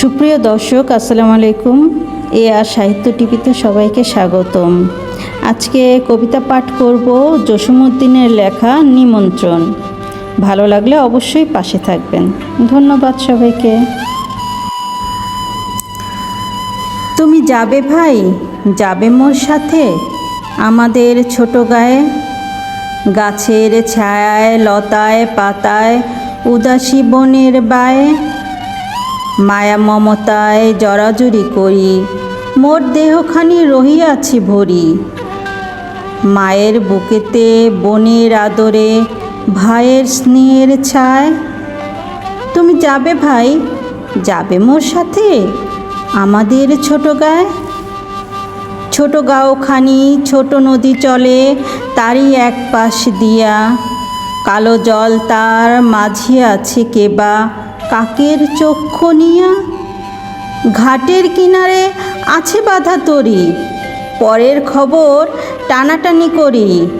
সুপ্রিয় দর্শক, আসসালামু আলাইকুম। এ আর সাহিত্য টিভিতে সবাইকে স্বাগতম। আজকে কবিতা পাঠ করব জসিমুদ্দিনের লেখা নিমন্ত্রণ। ভালো লাগলে অবশ্যই পাশে থাকবেন। ধন্যবাদ সবাইকে। তুমি যাবে ভাই? যাবে মোর সাথে? আমাদের ছোট গায়ে, গাছের ছায়ায়, লতায়, পাতায়, উদাসী বনের বায়ে মায়া মমতায় জরাজরি করি, মোর দেহখানি রহিয়াছি ভরি। মায়ের বুকেতে বনের আদরে ভাইয়ের স্নেহের ছায়। তুমি যাবে ভাই? যাবে মোর সাথে? আমাদের ছোট গায়ে? ছোট গাঁওখানি, ছোট নদী চলে, তারই এক পাশ দিয়া। কালো জল তার মাঝে আছে কেবা। কাকের চক্ষু নিয়া? ঘাটের কিনারে আছে বাধা তরি। পরের খবর টানাটানি করি।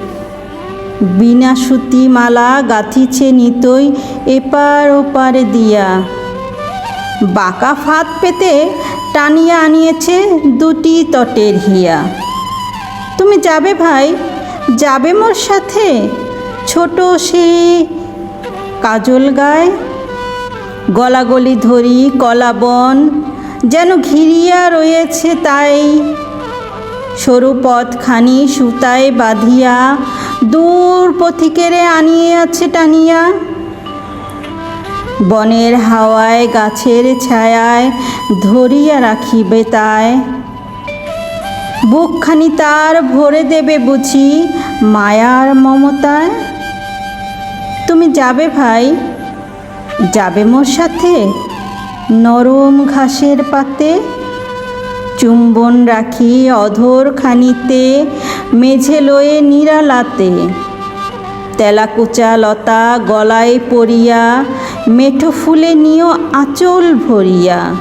বিনা সুতি মালা গাঁথিছে নিতই এপার ওপার দিয়া। বাঁকা ফাঁদ পেতে টানিয়া আনিয়েছে দুটি তটের হিয়া। তুমি যাবে ভাই? যাবে মোর সাথে? ছোট সে কাজল গায় গলাগলি ধরি কলাবন যেন ঘিরিয়া রয়েছে তাই। সরু পথখানি সুতায় বাঁধিয়া, দূর পথিকেরে আনিয়াছে টানিয়া। বনের হাওয়ায়, গাছের ছায়ায় ধরিয়া রাখিবে তাই। বুকখানি তার ভরে দেবে বুঝি মায়ার মমতায়। তুমি যাবে ভাই? যাবে মোর সাথে? নরম ঘাসের পাতে চুম্বন রাখি অধর খানিতে, মেঝে লয়ে নিরালাতে। তেলাকুচা লতা গলায় পরিয়া মেঠো ফুলে নিও আঁচল ভরিয়া।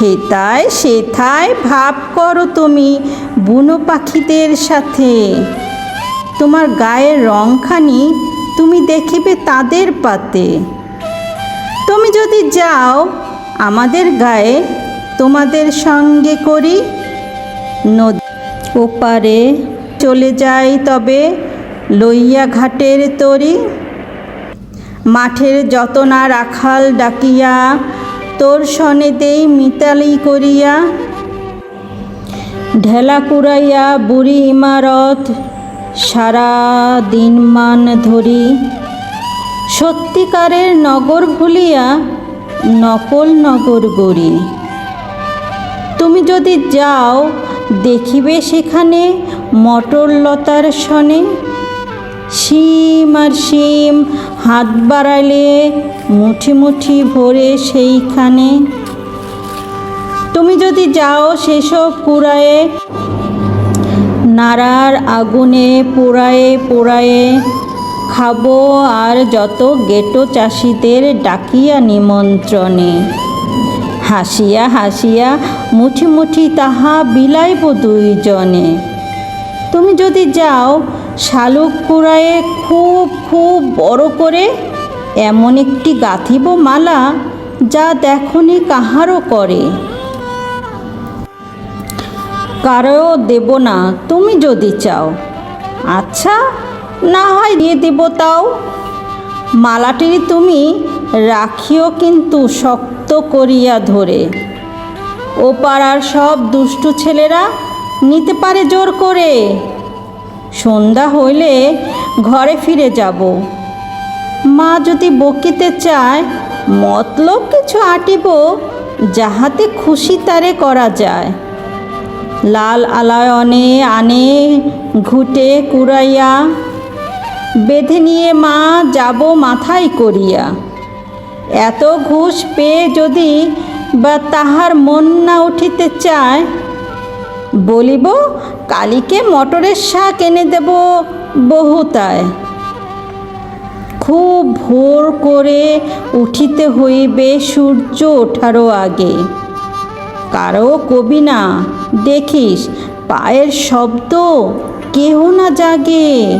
হেতায় সেথায় ভাব করো তুমি বুনো পাখিদের সাথে। তোমার গায়ের রংখানি তুমি দেখিবে তাদের পাতে। তুমি যদি যাও আমাদের গায়ে, তোমাদের সঙ্গে করি নদী ওপারে চলে যাই তবে লইয়া ঘাটের তরি। মাঠের যত না রাখাল ডাকিয়া, তোর সনে দেই মিতালি করিয়া। ঢেলা কুড়াইয়া বুড়ি ইমারত সারা দিনমান ধরি। সত্যিকারের নগর ভুলিয়া নকল নগর গড়ি। তুমি যদি যাও, দেখিবে সেখানে মটর লতার সনে। শিম আর শিম হাত বাড়ালে মুঠি মুঠি ভরে সেইখানে। তুমি যদি যাও, সেসব কুড়ায়ে, নাড়ার আগুনে পোড়ায়ে পোড়ায়ে খাব আর যত গেটো চাষিদের ডাকিয়া নিমন্ত্রণে। হাসিয়া হাসিয়া মুঠি মুঠি তাহা বিলাইব দুইজনে। তুমি যদি যাও, শালুক কুড়ায়ে খুব খুব বড় করে এমন একটি গাঁথিব মালা যা দেখনি কাহারও করে। কারও দেব না, তুমি যদি চাও। আচ্ছা না হয় দিয়ে দেব তাও। মালাটি তুমি রাখিও কিন্তু শক্ত করিয়া ধরে। ও পাড়ার সব দুষ্টু ছেলেরা নিতে পারে জোর করে। সন্ধ্যা হইলে ঘরে ফিরে যাব। মা যদি বকিতে চায়, মতলব কিছু আটিব যাহাতে খুশি তারে করা যায়। লাল আলায়নে আনে, ঘুটে কুড়াইয়া বেঁধে নিয়ে মা যাব মাথায় করিয়া। এত ঘুষ পেয়ে যদি বা তাহার মন না উঠিতে চায়, বলিব, কালীকে মটরের শাক এনে দেব বহুতায়। খুব ভোর করে উঠিতে হইবে সূর্য ওঠারও আগে। কারও কবি না, দেখিস, পায়ের শব্দ কেহ না জাগে।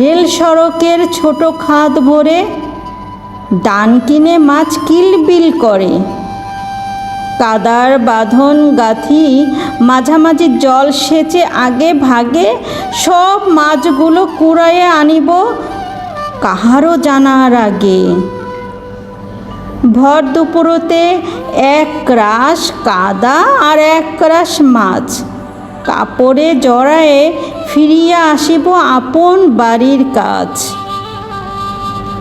রেল সড়কের ছোট খাদ ভরে ডান কিনে মাছ কিলবিল করে। কাদার বাঁধন গাথি মাঝামাঝি জল সেচে আগে ভাগে সব মাছগুলো কুড়াইয়ে আনিব কাহারও জানার আগে। ভর দুপুরতে এক রাস কাদা আর এক রাস মাছ। কাপড়ে জড়ায়ে ফিরিয়া আসিব আপন বাড়ির কাজ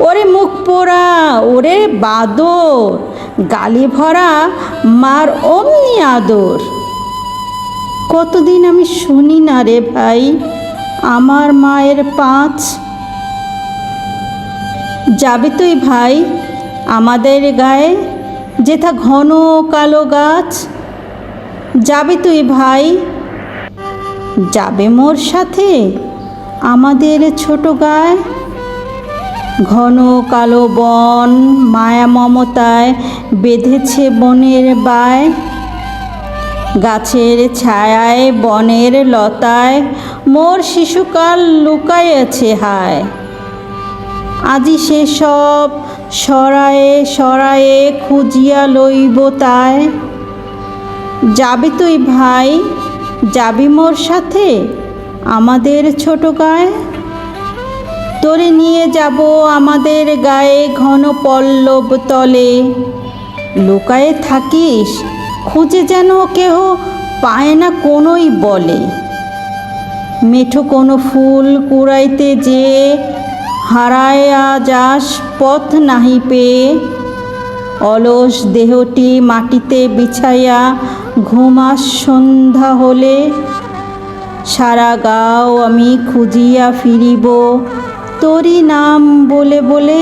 ওরে মুখ পোড়া, ওরে বাদর, গালি ভরা, মার অমনি আদর। কতদিন আমি শুনি না রে ভাই, আমার মায়ের পাঁচ। যাবি তুই ভাই, আমাদের গায়ে যেথা ঘন কালো গাছ। যাবি তুই ভাই যাবে মোর সাথে? আমাদের ছোট গায়ে? ঘন কালো বন মায়া মমতায় বেঁধেছে বনের বায়। গাছের ছায়ায় বনের লতায় মোর শিশুকাল লুকাইয়াছে হায়। আজি সেসব সরায়ে সরায়ে খুঁজিয়া লইব তাই যাবে তুই ভাই? যাবি মোর সাথে? আমাদের ছোট গায়ে? তোরে নিয়ে যাব আমাদের গায়ে ঘন পল্লব তলে। লুকায়ে থাকিস, খুঁজে যেন কেহ পায় না কোনোই বলে। মেঠো কোনো ফুল কুড়াইতে যে হারায়া যাস পথ নাহি পেয়ে। অলস দেহটি মাটিতে বিছাইয়া ঘুমা সন্ধ্যা হলে, সারা গাও আমি খুঁজিয়া ফিরিব, তোরই নাম বলে বলে